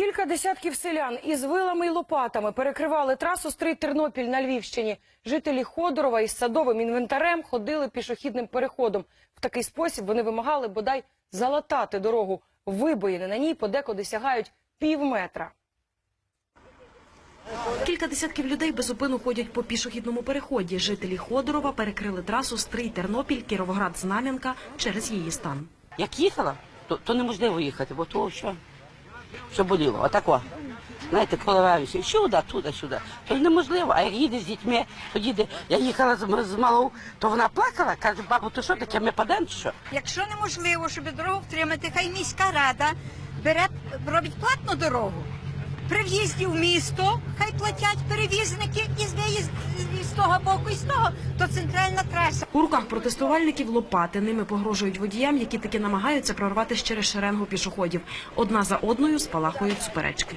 Кілька десятків селян із вилами й лопатами перекривали трасу Стрий-Тернопіль на Львівщині. Жителі Ходорова із садовим інвентарем ходили пішохідним переходом. В такий спосіб вони вимагали бодай залатати дорогу. Вибоїни на ній подекуди сягають пів метра. Кілька десятків людей безупину ходять по пішохідному переході. Жителі Ходорова перекрили трасу Стрий-Тернопіль, Кіровоград-Знам'янка через її стан. Як їхала, то, то неможливо їхати, бо то що, що боліло. Отако. Знаєте, коливаюся сюди, туди, сюди. То неможливо. А як їде з дітьми, тоді їде. я їхала з, з малою, то вона плакала, каже, бабу, то що таке, ми падемо що? Якщо неможливо, щоб дорогу втримати, хай міська рада бере, робить платну дорогу. При в'їзді в місто хай платять перевізники і з і з того боку, і з того, то центральна траса. У руках протестувальників лопати. Ними погрожують водіям, які таки намагаються прорватися через шеренгу пішоходів. Одна за одною спалахують суперечки.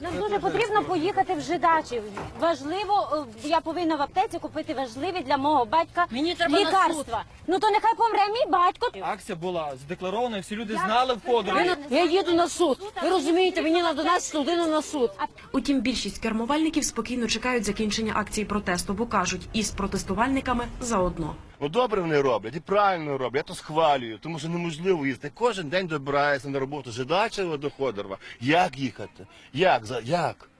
Нам дуже потрібно поїхати в Жидачів. Важливо, е, я повинна в аптеці купити важливі для мого батька Мені треба на лікарства. Ну то нехай помре мій батько. Акція була здекларована, всі люди знали в Ходорі. Я їду на суд. Ви розумієте, мені на 12 годину на суд. Утім, більшість кермувальників спокійно чекають закінчення акції протесту, бо кажуть, із протестувальниками заодно. Ну добре вони роблять і правильно роблять, я то схвалюю, тому що неможливо їздити. Кожен день добирається на роботу Жидачева до Ходорова. Як їхати? Як? Як?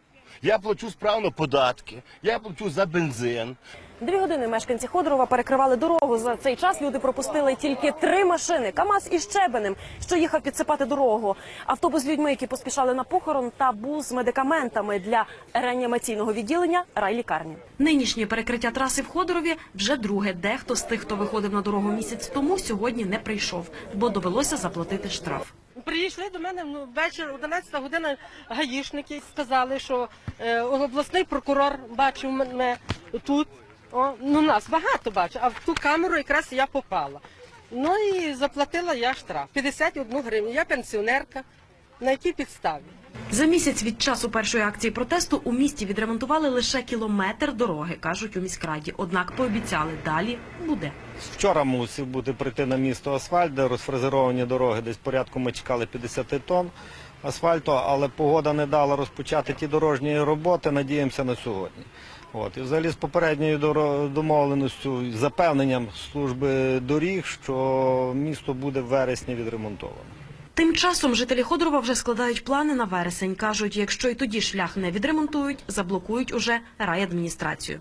Я плачу справно податки, я плачу за бензин. Дві години мешканці Ходорова перекривали дорогу. За цей час люди пропустили тільки три машини: КАМАЗ із щебенем, що їхав підсипати дорогу, автобус з людьми, які поспішали на похорон, та бус з медикаментами для реанімаційного відділення райлікарні. Нинішнє перекриття траси в Ходорові вже друге. Дехто з тих, хто виходив на дорогу місяць тому, сьогодні не прийшов, бо довелося заплатити штраф. Прийшли до мене ну, вечір, 11 година гаїшники сказали, що е, обласний прокурор бачив мене тут. О, ну нас багато бачив, а в ту камеру якраз я попала. Ну і заплатила я штраф 51 гривню. Я пенсіонерка. На якій підставі? За місяць від часу першої акції протесту у місті відремонтували лише кілометр дороги, кажуть у міськраді. Однак пообіцяли далі буде. Вчора мусив бути прийти на місто асфальт, де розфрезеровані дороги. Десь порядку ми чекали 50 тонн асфальту, але погода не дала розпочати ті дорожні роботи. Надіємося на сьогодні. От і взагалі з попередньою домовленістю, запевненням служби доріг, що місто буде в вересні відремонтовано. Тим часом жителі Ходорова вже складають плани на вересень. кажуть, якщо й тоді шлях не відремонтують, заблокують уже райадміністрацію.